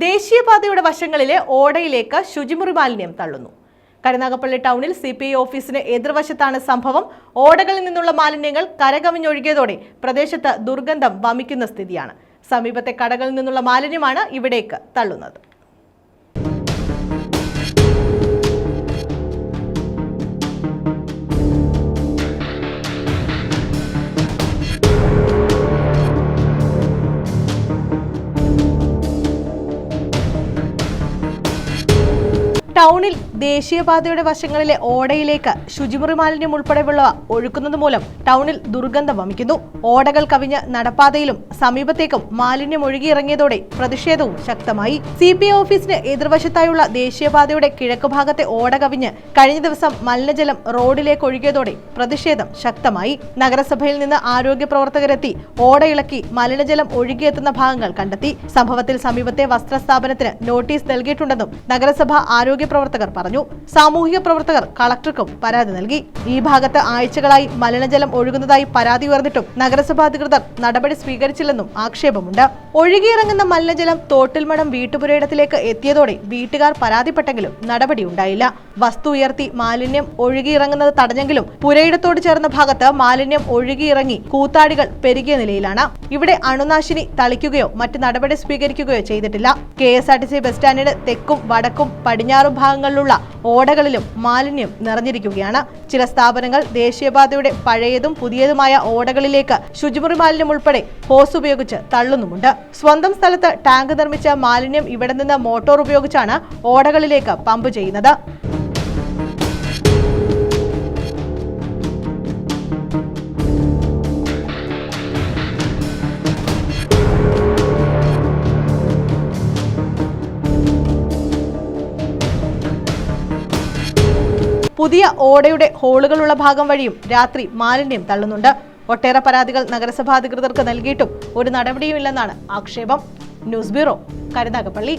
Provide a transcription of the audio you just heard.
ദേശീയപാതയുടെ വശങ്ങളിലെ ഓടയിലേക്ക് ശുചിമുറി മാലിന്യം തള്ളുന്നു. കരുനാഗപ്പള്ളി ടൗണിൽ സി പി ഐ ഓഫീസിന് എതിർവശത്താണ് സംഭവം. ഓടകളിൽ നിന്നുള്ള മാലിന്യങ്ങൾ കരകവിഞ്ഞൊഴുകിയതോടെ പ്രദേശത്ത് ദുർഗന്ധം വമിക്കുന്ന സ്ഥിതിയാണ്. സമീപത്തെ കടകളിൽ നിന്നുള്ള മാലിന്യമാണ് ഇവിടേക്ക് തള്ളുന്നത്. ടൗണിൽ ദേശീയപാതയുടെ വശങ്ങളിലെ ഓടയിലേക്ക് ശുചിമുറി മാലിന്യം ഉൾപ്പെടെയുള്ളവ ഒഴുക്കുന്നത് മൂലം ടൗണിൽ ദുർഗന്ധം വമിക്കുന്നു. ഓടകൾ കവിഞ്ഞ് നടപ്പാതയിലും സമീപത്തേക്കും മാലിന്യം ഒഴുകിയിറങ്ങിയതോടെ പ്രതിഷേധവും ശക്തമായി. സി പി ഐ ഓഫീസിന് എതിർവശത്തായുള്ള ദേശീയപാതയുടെ കിഴക്ക് ഭാഗത്തെ ഓട കവിഞ്ഞ് കഴിഞ്ഞ ദിവസം മലിനജലം റോഡിലേക്ക് ഒഴുകിയതോടെ പ്രതിഷേധം ശക്തമായി. നഗരസഭയിൽ നിന്ന് ആരോഗ്യ പ്രവർത്തകരെത്തി ഓടയിളക്കി മലിനജലം ഒഴുകിയെത്തുന്ന ഭാഗങ്ങൾ കണ്ടെത്തി. സംഭവത്തിൽ സമീപത്തെ വസ്ത്രസ്ഥാപനത്തിന് നോട്ടീസ് നൽകിയിട്ടുണ്ടെന്നും നഗരസഭ ആരോഗ്യ പ്രവർത്തകർ പറഞ്ഞു. സാമൂഹിക പ്രവർത്തകർ കളക്ടർക്കും പരാതി നൽകി. ഈ ഭാഗത്ത് ആഴ്ചകളായി മലിനജലം ഒഴുകുന്നതായി പരാതി ഉയർന്നിട്ടും നഗരസഭാ അധികൃതർ നടപടി സ്വീകരിച്ചില്ലെന്നും ആക്ഷേപമുണ്ട്. ഒഴുകിയിറങ്ങുന്ന മലിനജലം തോട്ടിൽമടം വീട്ടുപുരയിടത്തിലേക്ക് എത്തിയതോടെ വീട്ടുകാർ പരാതിപ്പെട്ടെങ്കിലും നടപടി ഉണ്ടായില്ല വസ്തു ഉയർത്തി മാലിന്യം ഒഴുകിയിറങ്ങുന്നത് തടഞ്ഞെങ്കിലും പുരയിടത്തോട് ചേർന്ന ഭാഗത്ത് മാലിന്യം ഒഴുകിയിറങ്ങി കൂത്താടികൾ പെരുകിയ നിലയിലാണ്. ഇവിടെ അണുനാശിനി തളിക്കുകയോ മറ്റ് നടപടി സ്വീകരിക്കുകയോ ചെയ്തിട്ടില്ല. K S R T C bus സ്റ്റാൻഡിന് തെക്കും വടക്കും പടിഞ്ഞാറും ഭാഗങ്ങളിലുള്ള ഓടകളിലും മാലിന്യം നിറഞ്ഞിരിക്കുകയാണ്. ചില സ്ഥാപനങ്ങൾ ദേശീയപാതയുടെ പഴയതും പുതിയതുമായ ഓടകളിലേക്ക് ശുചിമുറി മാലിന്യം ഉൾപ്പെടെ ഹോസ് ഉപയോഗിച്ച് തള്ളുന്നുമുണ്ട്. സ്വന്തം സ്ഥലത്ത് ടാങ്ക് നിർമ്മിച്ച മാലിന്യം ഇവിടെ നിന്ന് മോട്ടോർ ഉപയോഗിച്ചാണ് ഓടകളിലേക്ക് പമ്പ് ചെയ്യുന്നത്. പുതിയ ഓടയുടെ ഹോളുകളുള്ള ഭാഗം വഴിയും രാത്രി മാലിന്യം തള്ളുന്നുണ്ട്. ഒട്ടേറെ പരാതികൾ നഗരസഭാ അധികൃതർക്ക് നൽകിയിട്ടും ഒരു നടപടിയുമില്ലെന്നാണ് ആക്ഷേപം. News bureau Karunagappally.